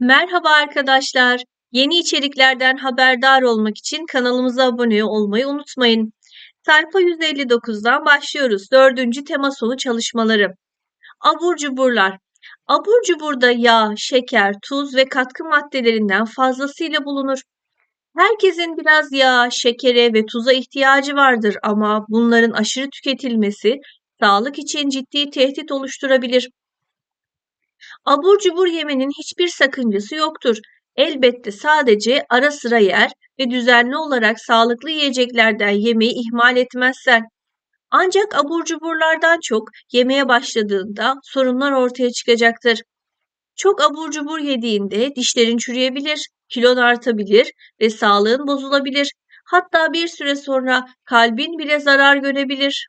Merhaba arkadaşlar. Yeni içeriklerden haberdar olmak için kanalımıza abone olmayı unutmayın. Sayfa 159'dan başlıyoruz. Dördüncü tema sonu çalışmaları. Abur cuburlar. Abur cuburda yağ, şeker, tuz ve katkı maddelerinden fazlasıyla bulunur. Herkesin biraz yağ, şekere ve tuza ihtiyacı vardır ama bunların aşırı tüketilmesi sağlık için ciddi tehdit oluşturabilir. Abur cubur yemenin hiçbir sakıncası yoktur. Elbette sadece ara sıra yer ve düzenli olarak sağlıklı yiyeceklerden yemeyi ihmal etmezsen. Ancak abur cuburlardan çok yemeye başladığında sorunlar ortaya çıkacaktır. Çok abur cubur yediğinde dişlerin çürüyebilir, kilon artabilir ve sağlığın bozulabilir. Hatta bir süre sonra kalbin bile zarar görebilir.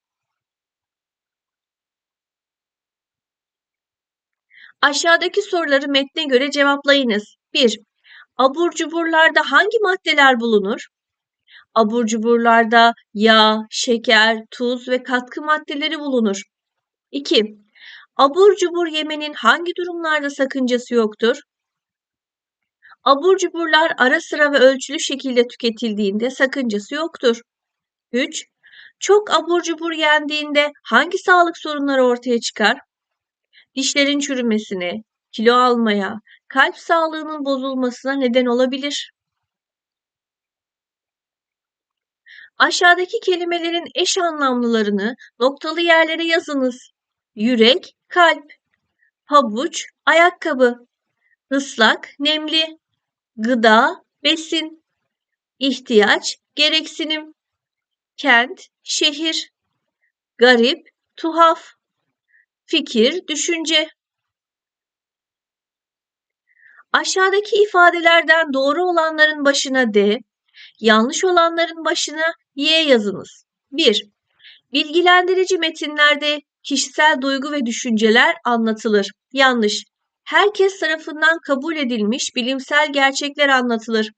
Aşağıdaki soruları metne göre cevaplayınız. 1. Abur cuburlarda hangi maddeler bulunur? Abur cuburlarda yağ, şeker, tuz ve katkı maddeleri bulunur. 2. Abur cubur yemenin hangi durumlarda sakıncası yoktur? Abur cuburlar ara sıra ve ölçülü şekilde tüketildiğinde sakıncası yoktur. 3. Çok abur cubur yendiğinde hangi sağlık sorunları ortaya çıkar? Dişlerin çürümesine, kilo almaya, kalp sağlığının bozulmasına neden olabilir. Aşağıdaki kelimelerin eş anlamlılarını noktalı yerlere yazınız. Yürek, kalp, havuç, ayakkabı, ıslak, nemli, gıda, besin, ihtiyaç, gereksinim, kent, şehir, garip, tuhaf, fikir, düşünce. Aşağıdaki ifadelerden doğru olanların başına D, yanlış olanların başına Y yazınız. 1. Bilgilendirici metinlerde kişisel duygu ve düşünceler anlatılır. Yanlış. Herkes tarafından kabul edilmiş bilimsel gerçekler anlatılır.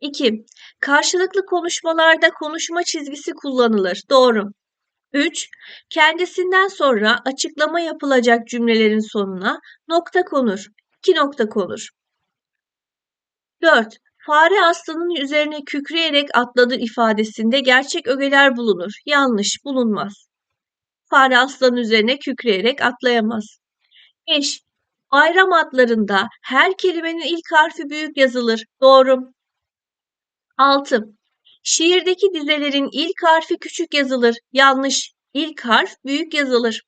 2. Karşılıklı konuşmalarda konuşma çizgisi kullanılır. Doğru. 3. Kendisinden sonra açıklama yapılacak cümlelerin sonuna nokta konur. 2 nokta konur. 4. Fare aslanın üzerine kükreyerek atladı ifadesinde gerçek ögeler bulunur. Yanlış, bulunmaz. Fare aslanın üzerine kükreyerek atlayamaz. 5. Bayram adlarında her kelimenin ilk harfi büyük yazılır. Doğru. 6. Şiirdeki dizelerin ilk harfi küçük yazılır. Yanlış. İlk harf büyük yazılır.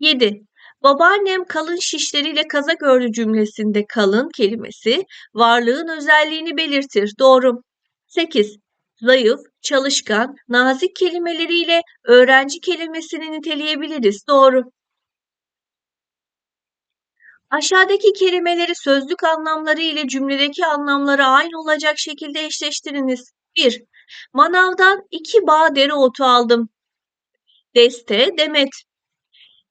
7. Babaannem kalın şişleriyle kazak ördü cümlesinde kalın kelimesi varlığın özelliğini belirtir. Doğru. 8. Zayıf, çalışkan, nazik kelimeleriyle öğrenci kelimesini niteleyebiliriz. Doğru. Aşağıdaki kelimeleri sözlük anlamları ile cümledeki anlamları aynı olacak şekilde eşleştiriniz. 1. Manavdan iki bağ dereotu aldım. Deste, demet.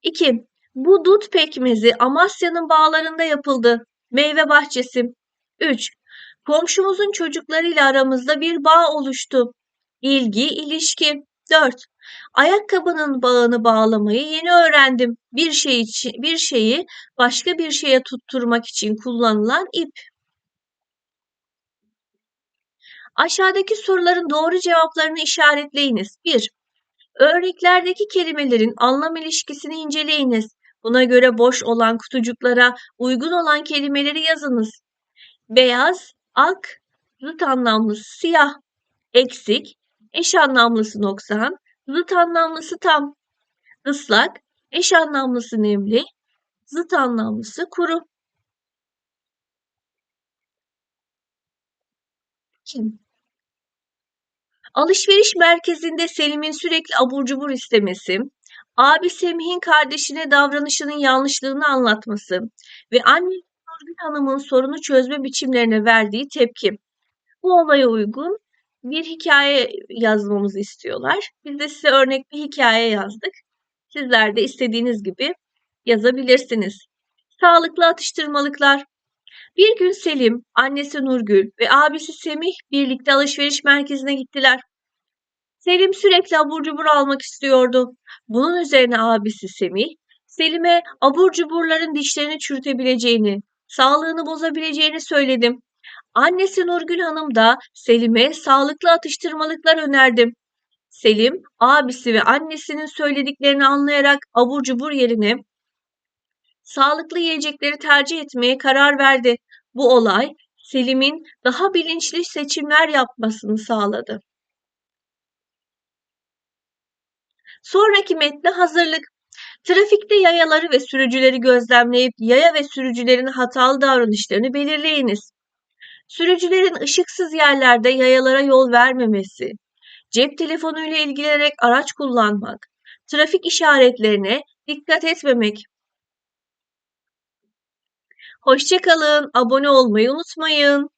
2. Bu dut pekmezi Amasya'nın bağlarında yapıldı. Meyve bahçesi. 3. Komşumuzun çocuklarıyla aramızda bir bağ oluştu. İlgi, ilişki. 4. Ayakkabının bağını bağlamayı yeni öğrendim. Bir şey için, bir şeyi başka bir şeye tutturmak için kullanılan ip. Aşağıdaki soruların doğru cevaplarını işaretleyiniz. 1. Örneklerdeki kelimelerin anlam ilişkisini inceleyiniz. Buna göre boş olan kutucuklara uygun olan kelimeleri yazınız. Beyaz, ak, zıt anlamlısı siyah, eksik, eş anlamlısı noksan, zıt anlamlısı tam, ıslak, eş anlamlısı nemli, zıt anlamlısı kuru. Kim? Alışveriş merkezinde Selim'in sürekli abur cubur istemesi, abi Semih'in kardeşine davranışının yanlışlığını anlatması ve anne Nurgül Hanım'ın sorunu çözme biçimlerine verdiği tepki. Bu olaya uygun bir hikaye yazmamızı istiyorlar. Biz de size örnek bir hikaye yazdık. Sizler de istediğiniz gibi yazabilirsiniz. Sağlıklı atıştırmalıklar. Bir gün Selim, annesi Nurgül ve abisi Semih birlikte alışveriş merkezine gittiler. Selim sürekli abur cubur almak istiyordu. Bunun üzerine abisi Semih, Selim'e abur cuburların dişlerini çürütebileceğini, sağlığını bozabileceğini söyledim. Annesi Nurgül Hanım da Selim'e sağlıklı atıştırmalıklar önerdim. Selim, abisi ve annesinin söylediklerini anlayarak abur cubur yerine sağlıklı yiyecekleri tercih etmeye karar verdi. Bu olay Selim'in daha bilinçli seçimler yapmasını sağladı. Sonraki metne hazırlık. Trafikte yayaları ve sürücüleri gözlemleyip yaya ve sürücülerin hatalı davranışlarını belirleyiniz. Sürücülerin ışıksız yerlerde yayalara yol vermemesi, cep telefonuyla ilgilenerek araç kullanmak, trafik işaretlerine dikkat etmemek. Hoşçakalın, abone olmayı unutmayın.